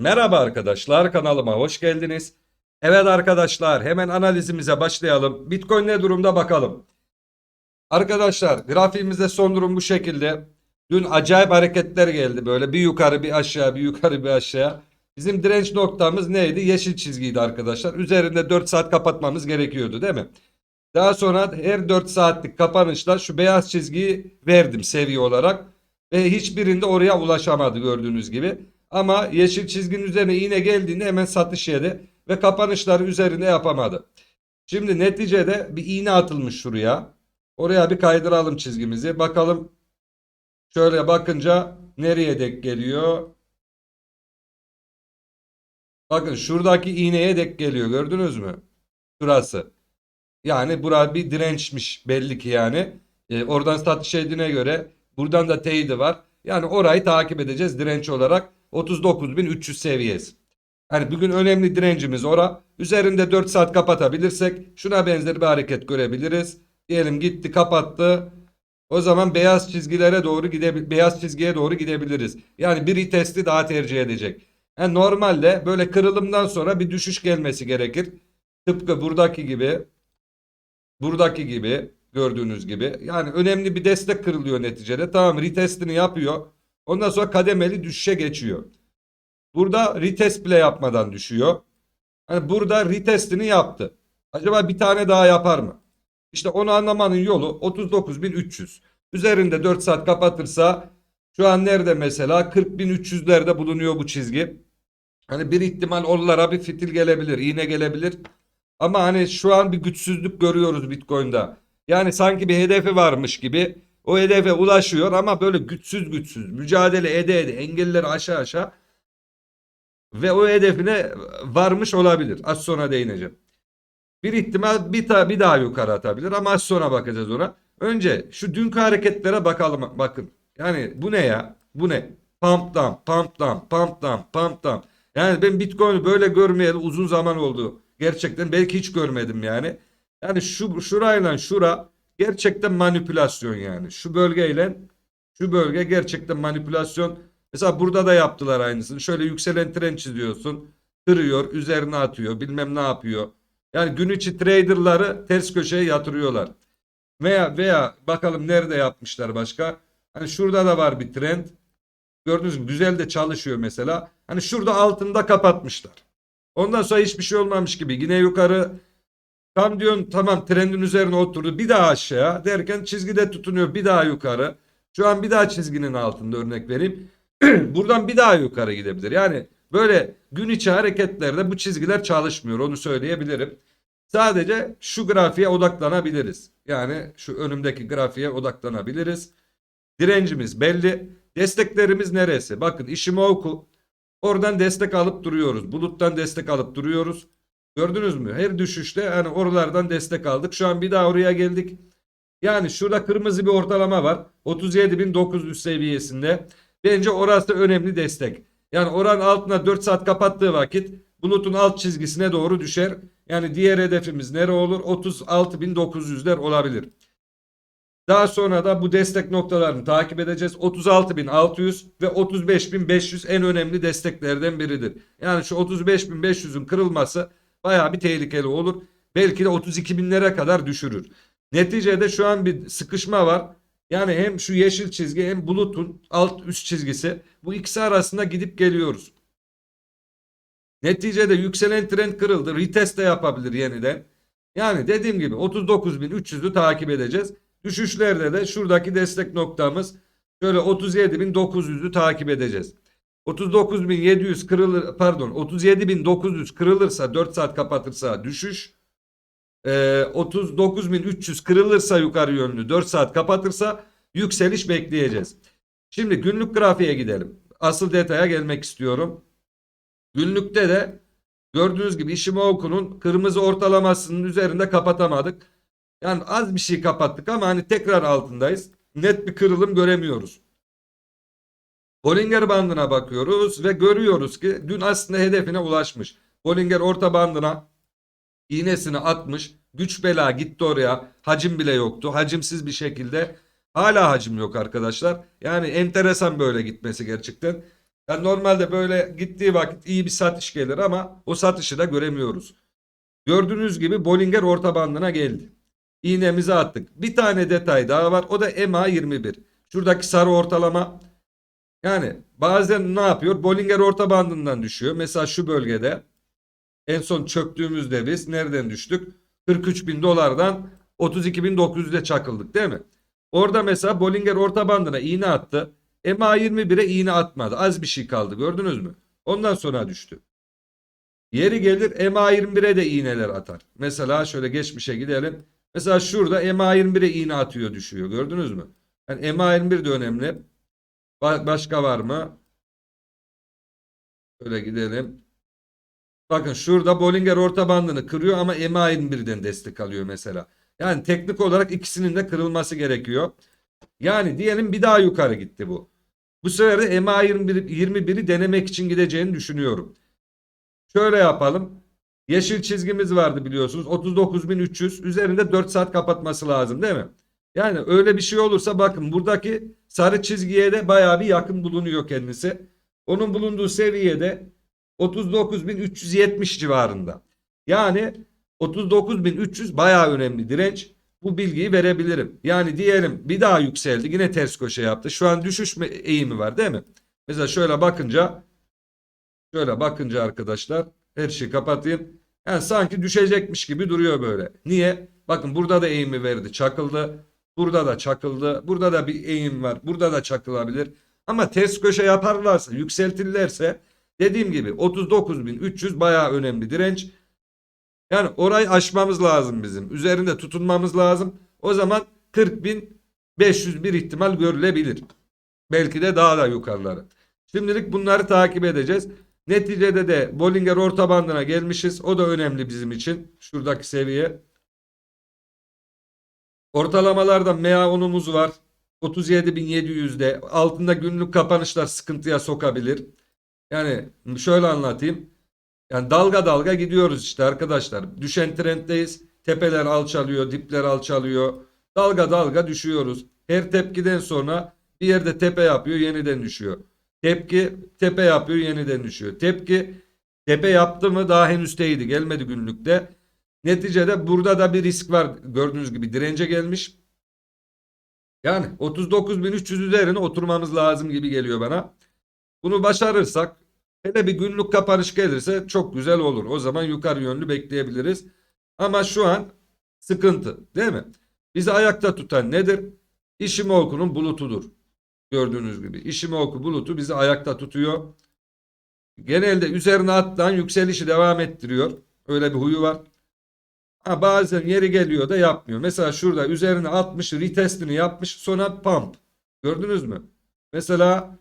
Merhaba arkadaşlar kanalıma hoş geldiniz. Evet arkadaşlar hemen analizimize başlayalım. Bitcoin ne durumda bakalım. Arkadaşlar grafiğimizde son durum bu şekilde. Dün acayip hareketler geldi böyle bir yukarı bir aşağı bir yukarı bir aşağı. Bizim direnç noktamız neydi? Yeşil çizgiydi arkadaşlar. Üzerinde 4 saat kapatmamız gerekiyordu değil mi? Daha sonra her 4 saatlik kapanışla şu beyaz çizgiyi verdim seviye olarak. Ve hiçbirinde oraya ulaşamadı gördüğünüz gibi. Ama yeşil çizginin üzerine iğne geldiğinde hemen satış yedi ve kapanışları üzerinde yapamadı. Şimdi neticede bir iğne atılmış şuraya. Oraya bir kaydıralım çizgimizi. Bakalım şöyle bakınca nereye denk geliyor? Bakın şuradaki iğneye denk geliyor gördünüz mü? Şurası. Yani bura bir dirençmiş belli ki yani. Ee, oradan satış edine göre buradan da teyidi var. Yani orayı takip edeceğiz direnç olarak 39.300 seviyesi. Yani bugün önemli direncimiz ora. Üzerinde 4 saat kapatabilirsek şuna benzer bir hareket görebiliriz. Diyelim gitti kapattı. O zaman beyaz çizgilere doğru gidebil beyaz çizgiye doğru gidebiliriz. Yani bir retesti daha tercih edecek. Yani normalde böyle kırılımdan sonra bir düşüş gelmesi gerekir. Tıpkı buradaki gibi buradaki gibi gördüğünüz gibi. Yani önemli bir destek kırılıyor neticede. Tamam retestini yapıyor. Ondan sonra kademeli düşüşe geçiyor. Burada retest bile yapmadan düşüyor. Hani burada retestini yaptı. Acaba bir tane daha yapar mı? İşte onu anlamanın yolu 39.300. Üzerinde 4 saat kapatırsa şu an nerede mesela 40.300'lerde bulunuyor bu çizgi. Hani bir ihtimal onlara bir fitil gelebilir, iğne gelebilir. Ama hani şu an bir güçsüzlük görüyoruz Bitcoin'da. Yani sanki bir hedefi varmış gibi o hedefe ulaşıyor ama böyle güçsüz güçsüz mücadele ede ede engelleri aşağı aşağı ve o hedefine varmış olabilir. Az sonra değineceğim. Bir ihtimal bir, ta, bir daha yukarı atabilir ama az sonra bakacağız ona. Önce şu dünkü hareketlere bakalım. Bakın yani bu ne ya? Bu ne? Pump down, pump down, pump down, pump down. Yani ben Bitcoin'i böyle görmeyeli uzun zaman oldu. Gerçekten belki hiç görmedim yani. Yani şu şurayla şura gerçekten manipülasyon yani. Şu bölgeyle şu bölge gerçekten manipülasyon. Mesela burada da yaptılar aynısını. Şöyle yükselen tren çiziyorsun. Kırıyor, üzerine atıyor, bilmem ne yapıyor. Yani gün içi traderları ters köşeye yatırıyorlar. Veya veya bakalım nerede yapmışlar başka. Hani şurada da var bir trend. Gördüğünüz gibi güzel de çalışıyor mesela. Hani şurada altında kapatmışlar. Ondan sonra hiçbir şey olmamış gibi yine yukarı tam diyorsun tamam trendin üzerine oturdu bir daha aşağı derken çizgide tutunuyor bir daha yukarı. Şu an bir daha çizginin altında örnek vereyim. Buradan bir daha yukarı gidebilir. Yani böyle gün içi hareketlerde bu çizgiler çalışmıyor onu söyleyebilirim. Sadece şu grafiğe odaklanabiliriz. Yani şu önümdeki grafiğe odaklanabiliriz. Direncimiz belli. Desteklerimiz neresi? Bakın Ishimoku oradan destek alıp duruyoruz. Buluttan destek alıp duruyoruz. Gördünüz mü? Her düşüşte yani oralardan destek aldık. Şu an bir daha oraya geldik. Yani şurada kırmızı bir ortalama var. 37.900 seviyesinde. Bence orası önemli destek. Yani oran altına 4 saat kapattığı vakit bulutun alt çizgisine doğru düşer. Yani diğer hedefimiz nere olur? 36.900'ler olabilir. Daha sonra da bu destek noktalarını takip edeceğiz. 36.600 ve 35.500 en önemli desteklerden biridir. Yani şu 35.500'ün kırılması baya bir tehlikeli olur. Belki de 32.000'lere kadar düşürür. Neticede şu an bir sıkışma var. Yani hem şu yeşil çizgi hem bulutun alt üst çizgisi bu ikisi arasında gidip geliyoruz. Neticede yükselen trend kırıldı. Retest de yapabilir yeniden. Yani dediğim gibi 39.300'ü takip edeceğiz. Düşüşlerde de şuradaki destek noktamız şöyle 37.900'ü takip edeceğiz. 39.700 kırılır pardon 37.900 kırılırsa 4 saat kapatırsa düşüş. Ee, 39.300 kırılırsa yukarı yönlü 4 saat kapatırsa yükseliş bekleyeceğiz. Şimdi günlük grafiğe gidelim. Asıl detaya gelmek istiyorum. Günlükte de gördüğünüz gibi Ishimoku'nun kırmızı ortalamasının üzerinde kapatamadık. Yani az bir şey kapattık ama hani tekrar altındayız. Net bir kırılım göremiyoruz. Bollinger bandına bakıyoruz ve görüyoruz ki dün aslında hedefine ulaşmış. Bollinger orta bandına iğnesini atmış. Güç bela gitti oraya. Hacim bile yoktu. Hacimsiz bir şekilde hala hacim yok arkadaşlar. Yani enteresan böyle gitmesi gerçekten. Yani normalde böyle gittiği vakit iyi bir satış gelir ama o satışı da göremiyoruz. Gördüğünüz gibi Bollinger orta bandına geldi. İğnemizi attık. Bir tane detay daha var. O da MA21. Şuradaki sarı ortalama. Yani bazen ne yapıyor? Bollinger orta bandından düşüyor. Mesela şu bölgede en son çöktüğümüzde biz nereden düştük? 43 bin dolardan 32.900'e çakıldık değil mi? Orada mesela Bollinger orta bandına iğne attı. MA21'e iğne atmadı. Az bir şey kaldı gördünüz mü? Ondan sonra düştü. Yeri gelir MA21'e de iğneler atar. Mesela şöyle geçmişe gidelim. Mesela şurada MA21'e iğne atıyor düşüyor. Gördünüz mü? Yani MA21 de önemli. Ba- başka var mı? Şöyle gidelim. Bakın şurada Bollinger orta bandını kırıyor ama MA21'den destek alıyor mesela. Yani teknik olarak ikisinin de kırılması gerekiyor. Yani diyelim bir daha yukarı gitti bu. Bu sefer de MA21 21'i denemek için gideceğini düşünüyorum. Şöyle yapalım. Yeşil çizgimiz vardı biliyorsunuz. 39.300 üzerinde 4 saat kapatması lazım değil mi? Yani öyle bir şey olursa bakın buradaki sarı çizgiye de bayağı bir yakın bulunuyor kendisi. Onun bulunduğu seviyede 39.370 civarında. Yani 39.300 bayağı önemli direnç. Bu bilgiyi verebilirim. Yani diyelim bir daha yükseldi. Yine ters köşe yaptı. Şu an düşüş eğimi var değil mi? Mesela şöyle bakınca şöyle bakınca arkadaşlar her şeyi kapatayım. Yani sanki düşecekmiş gibi duruyor böyle. Niye? Bakın burada da eğimi verdi. Çakıldı. Burada da çakıldı. Burada da bir eğim var. Burada da çakılabilir. Ama ters köşe yaparlarsa, yükseltirlerse dediğim gibi 39.300 bayağı önemli direnç. Yani orayı aşmamız lazım bizim. Üzerinde tutunmamız lazım. O zaman 40.500 bir ihtimal görülebilir. Belki de daha da yukarıları. Şimdilik bunları takip edeceğiz. Neticede de Bollinger orta bandına gelmişiz. O da önemli bizim için. Şuradaki seviye. Ortalamalarda MA10'umuz var. 37.700'de. Altında günlük kapanışlar sıkıntıya sokabilir. Yani şöyle anlatayım. Yani dalga dalga gidiyoruz işte arkadaşlar. Düşen trenddeyiz. Tepeler alçalıyor, dipler alçalıyor. Dalga dalga düşüyoruz. Her tepkiden sonra bir yerde tepe yapıyor, yeniden düşüyor. Tepki tepe yapıyor, yeniden düşüyor. Tepki tepe yaptı mı daha henüz değildi. Gelmedi günlükte. Neticede burada da bir risk var. Gördüğünüz gibi dirence gelmiş. Yani 39.300 üzerine oturmamız lazım gibi geliyor bana. Bunu başarırsak hele bir günlük kapanış gelirse çok güzel olur. O zaman yukarı yönlü bekleyebiliriz. Ama şu an sıkıntı değil mi? Bizi ayakta tutan nedir? İşimoku'nun bulutudur. Gördüğünüz gibi İşimoku bulutu bizi ayakta tutuyor. Genelde üzerine attan yükselişi devam ettiriyor. Öyle bir huyu var. Ha, bazen yeri geliyor da yapmıyor. Mesela şurada üzerine atmış, retestini yapmış, sonra pump. Gördünüz mü? Mesela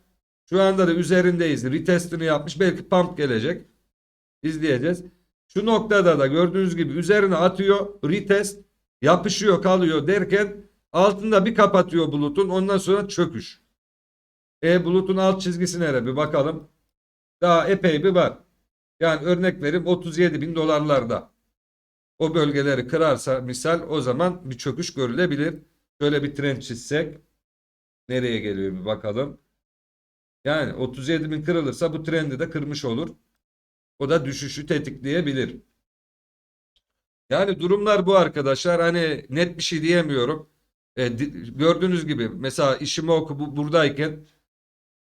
şu anda da üzerindeyiz. Retestini yapmış. Belki pump gelecek. İzleyeceğiz. Şu noktada da gördüğünüz gibi üzerine atıyor. Retest yapışıyor kalıyor derken altında bir kapatıyor bulutun. Ondan sonra çöküş. E bulutun alt çizgisi nere? Bir bakalım. Daha epey bir var. Yani örnek vereyim 37 bin dolarlarda. O bölgeleri kırarsa misal o zaman bir çöküş görülebilir. Şöyle bir trend çizsek. Nereye geliyor bir bakalım. Yani 37 bin kırılırsa bu trendi de kırmış olur. O da düşüşü tetikleyebilir. Yani durumlar bu arkadaşlar. Hani net bir şey diyemiyorum. E, gördüğünüz gibi mesela işimi oku bu, buradayken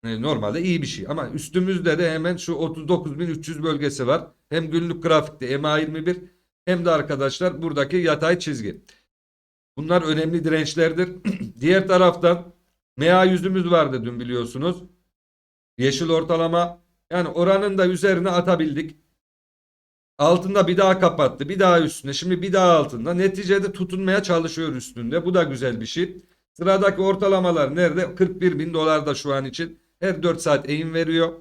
e, normalde iyi bir şey. Ama üstümüzde de hemen şu 39.300 bölgesi var. Hem günlük grafikte MA21 hem de arkadaşlar buradaki yatay çizgi. Bunlar önemli dirençlerdir. Diğer taraftan MA yüzümüz vardı dün biliyorsunuz. Yeşil ortalama. Yani oranın da üzerine atabildik. Altında bir daha kapattı. Bir daha üstünde. Şimdi bir daha altında. Neticede tutunmaya çalışıyor üstünde. Bu da güzel bir şey. Sıradaki ortalamalar nerede? 41 bin dolar da şu an için. Her 4 saat eğim veriyor.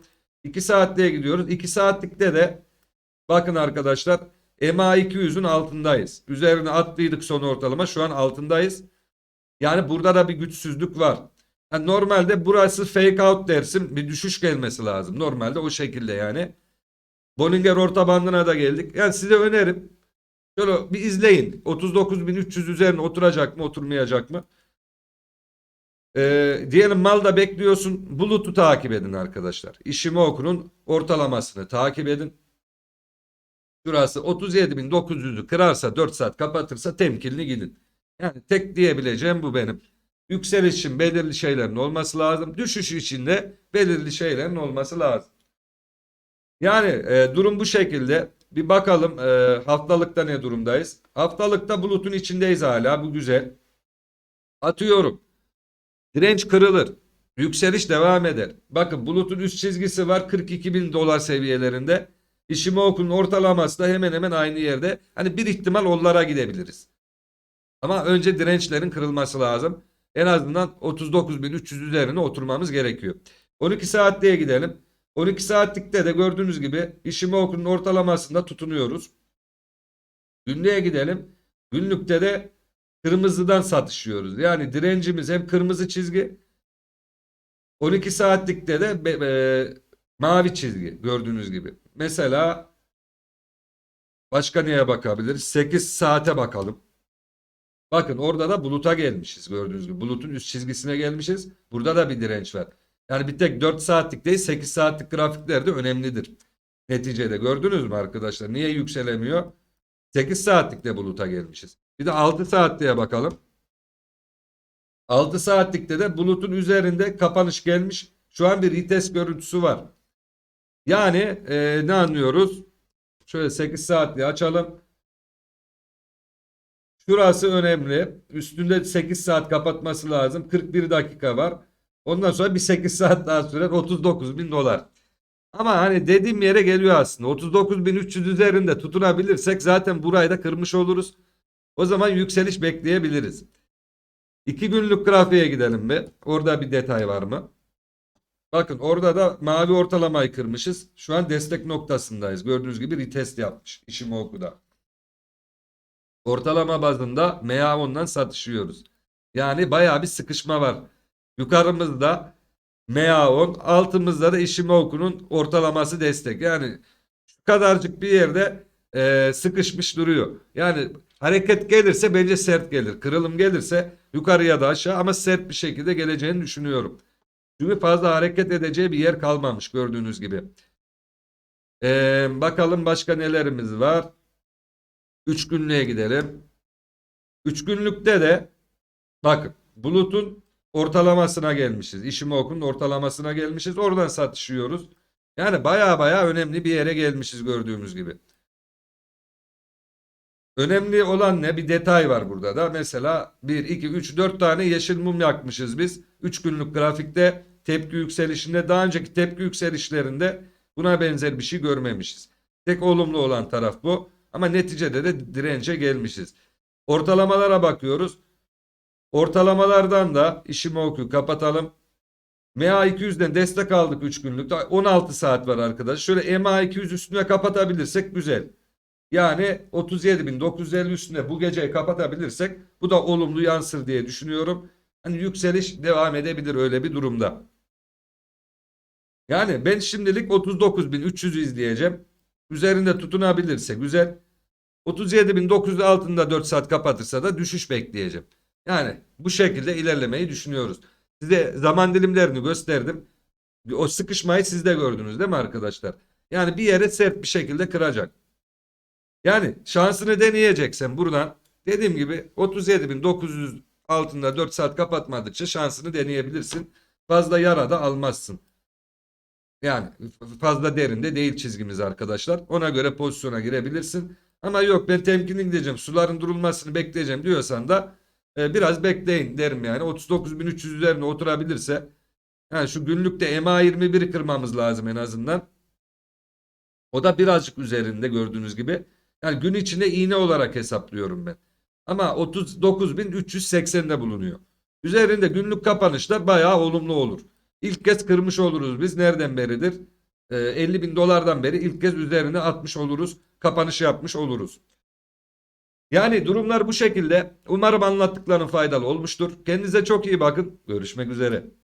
2 saatliğe gidiyoruz. 2 saatlikte de bakın arkadaşlar MA200'ün altındayız. Üzerine attıydık son ortalama. Şu an altındayız. Yani burada da bir güçsüzlük var. Yani normalde burası fake out dersin. Bir düşüş gelmesi lazım. Normalde o şekilde yani. Bollinger orta bandına da geldik. Yani size önerim. Şöyle bir izleyin. 39.300 üzerine oturacak mı oturmayacak mı? Ee, diyelim malda bekliyorsun. Bulut'u takip edin arkadaşlar. Ishimoku'nun ortalamasını takip edin. Şurası 37.900'ü kırarsa 4 saat kapatırsa temkinli gidin. Yani tek diyebileceğim bu benim. Yükseliş için belirli şeylerin olması lazım. Düşüş için de belirli şeylerin olması lazım. Yani e, durum bu şekilde. Bir bakalım e, haftalıkta ne durumdayız. Haftalıkta bulutun içindeyiz hala. Bu güzel. Atıyorum. Direnç kırılır. Yükseliş devam eder. Bakın bulutun üst çizgisi var 42 bin dolar seviyelerinde. Ishimoku'nun ortalaması da hemen hemen aynı yerde. Hani bir ihtimal onlara gidebiliriz. Ama önce dirençlerin kırılması lazım. En azından 39.300 üzerine oturmamız gerekiyor. 12 saatliğe gidelim. 12 saatlikte de gördüğünüz gibi Ishimoku'nun ortalamasında tutunuyoruz. Günlüğe gidelim. Günlükte de kırmızıdan satışıyoruz. Yani direncimiz hem kırmızı çizgi 12 saatlikte de e, mavi çizgi gördüğünüz gibi. Mesela başka neye bakabiliriz? 8 saate bakalım. Bakın orada da buluta gelmişiz gördüğünüz gibi. Bulutun üst çizgisine gelmişiz. Burada da bir direnç var. Yani bir tek 4 saatlik değil 8 saatlik grafikler de önemlidir. Neticede gördünüz mü arkadaşlar? Niye yükselemiyor? 8 saatlikte buluta gelmişiz. Bir de 6 saatliğe bakalım. 6 saatlikte de bulutun üzerinde kapanış gelmiş. Şu an bir retest görüntüsü var. Yani e, ne anlıyoruz? Şöyle 8 saatliği açalım. Şurası önemli. Üstünde 8 saat kapatması lazım. 41 dakika var. Ondan sonra bir 8 saat daha sürer 39 bin dolar. Ama hani dediğim yere geliyor aslında. 39.300 üzerinde tutunabilirsek zaten burayı da kırmış oluruz. O zaman yükseliş bekleyebiliriz. 2 günlük grafiğe gidelim mi? Orada bir detay var mı? Bakın orada da mavi ortalamayı kırmışız. Şu an destek noktasındayız. Gördüğünüz gibi retest yapmış. Ishimoku'da. Ortalama bazında MA10'dan satışıyoruz. Yani bayağı bir sıkışma var. Yukarımızda MA10, altımızda da Ishimoku'nun ortalaması destek. Yani şu kadarcık bir yerde e, sıkışmış duruyor. Yani hareket gelirse bence sert gelir. Kırılım gelirse yukarıya da aşağı ama sert bir şekilde geleceğini düşünüyorum. Çünkü fazla hareket edeceği bir yer kalmamış gördüğünüz gibi. E, bakalım başka nelerimiz var. 3 günlüğe gidelim. 3 günlükte de bakın bulutun ortalamasına gelmişiz. Ishimoku'nun ortalamasına gelmişiz. Oradan satışıyoruz. Yani baya baya önemli bir yere gelmişiz gördüğümüz gibi. Önemli olan ne? Bir detay var burada da. Mesela 1, 2, 3, 4 tane yeşil mum yakmışız biz. 3 günlük grafikte tepki yükselişinde daha önceki tepki yükselişlerinde buna benzer bir şey görmemişiz. Tek olumlu olan taraf bu. Ama neticede de dirence gelmişiz. Ortalamalara bakıyoruz. Ortalamalardan da Ishimoku kapatalım. MA200'den destek aldık 3 günlükte. 16 saat var arkadaş. Şöyle MA200 üstüne kapatabilirsek güzel. Yani 37.950 üstüne bu geceyi kapatabilirsek bu da olumlu yansır diye düşünüyorum. Hani yükseliş devam edebilir öyle bir durumda. Yani ben şimdilik 39.300'ü izleyeceğim. Üzerinde tutunabilirse güzel. 37.900 altında 4 saat kapatırsa da düşüş bekleyeceğim. Yani bu şekilde ilerlemeyi düşünüyoruz. Size zaman dilimlerini gösterdim. O sıkışmayı siz de gördünüz değil mi arkadaşlar? Yani bir yere sert bir şekilde kıracak. Yani şansını deneyeceksen buradan dediğim gibi 37.900 altında 4 saat kapatmadıkça şansını deneyebilirsin. Fazla yara da almazsın. Yani fazla derinde değil çizgimiz arkadaşlar. Ona göre pozisyona girebilirsin. Ama yok ben temkinli gideceğim. Suların durulmasını bekleyeceğim diyorsan da e, biraz bekleyin derim yani. 39.300 üzerine oturabilirse yani şu günlükte MA21'i kırmamız lazım en azından. O da birazcık üzerinde gördüğünüz gibi. Yani gün içinde iğne olarak hesaplıyorum ben. Ama 39.380'de bulunuyor. Üzerinde günlük kapanışlar bayağı olumlu olur. İlk kez kırmış oluruz biz. Nereden beridir? Ee, 50 bin dolardan beri ilk kez üzerine atmış oluruz. Kapanış yapmış oluruz. Yani durumlar bu şekilde. Umarım anlattıklarım faydalı olmuştur. Kendinize çok iyi bakın. Görüşmek üzere.